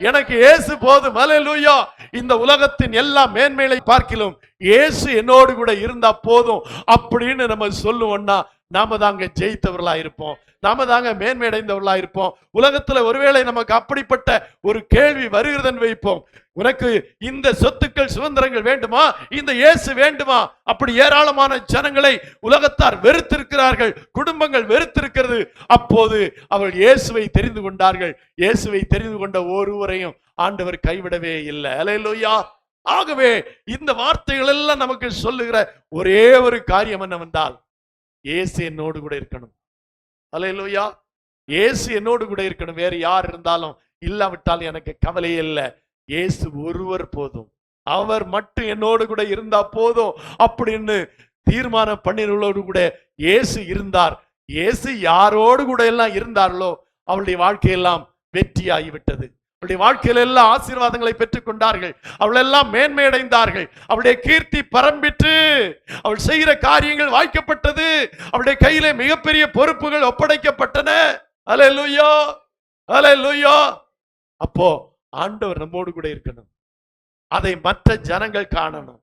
எனக்கு ஏசு போதும். அல்லேலூயா இந்த உலகத்தின் எல்லா மேன்மைகளை பார்க்கிலும் ஏசு என்னோடு கூட இருந்தா போதும் அப்படின்னு நம்ம சொல்லுவோம்னா நாம தாங்க ஜெயித்தவர்களா இருப்போம். நாம தாங்க மேன்மையடைந்தவர்களா இருப்போம். உலகத்துல ஒருவேளை நமக்கு அப்படிப்பட்ட ஒரு கேள்வி வருகிறதன் வைப்போம். உனக்கு இந்த சொத்துக்கள் சுதந்திரங்கள் வேண்டுமா? இந்த இயேசு வேண்டுமா? அப்படி ஏராளமான ஜனங்களை உலகத்தார் வெறுத்திருக்கிறார்கள். குடும்பங்கள் வெறுத்திருக்கிறது. அப்போது அவள் இயேசுவை தெரிந்து கொண்டார்கள். இயேசுவை தெரிந்து கொண்ட ஒருவரையும் ஆண்டவர் கைவிடவே இல்லை. அலையிலோயா. ஆகவே இந்த வார்த்தைகள் எல்லாம் நமக்கு சொல்லுகிற ஒரே ஒரு காரியம் என்னவென்றால் இயேசு என்னோடு கூட இருக்கணும். அலையிலோயா இயேசு என்னோடு கூட இருக்கணும். வேற யார் இருந்தாலும் இல்லாவிட்டால் எனக்கு கவலையே இல்லை. இயேசு ஒருவர் போதும். அவர் மட்டும் என்னோடு கூட இருந்தா போதும் அப்படின்னு தீர்மானம் பண்ணினோடு கூட இயேசு இருந்தார். இயேசு யாரோடு கூட எல்லாம் இருந்தார்களோ அவளுடைய வாழ்க்கையெல்லாம் வெற்றியாகிவிட்டது. அவளுடைய வாழ்க்கையில எல்லாம் ஆசீர்வாதங்களை பெற்றுக் கொண்டார்கள் அவள் எல்லாம் மேன்மை அடைந்தார்கள் அவளுடைய கீர்த்தி பரம்பிற்று. அவள் செய்கிற காரியங்கள் வாய்க்கப்பட்டது. அவளுடைய கையில மிகப்பெரிய பொறுப்புகள் ஒப்படைக்கப்பட்டன. அலையலூயா அலையலூயா அப்போ ஆண்டவர் நம்மோடு கூட இருக்கணும். அதை மற்ற ஜனங்கள் காணணும்.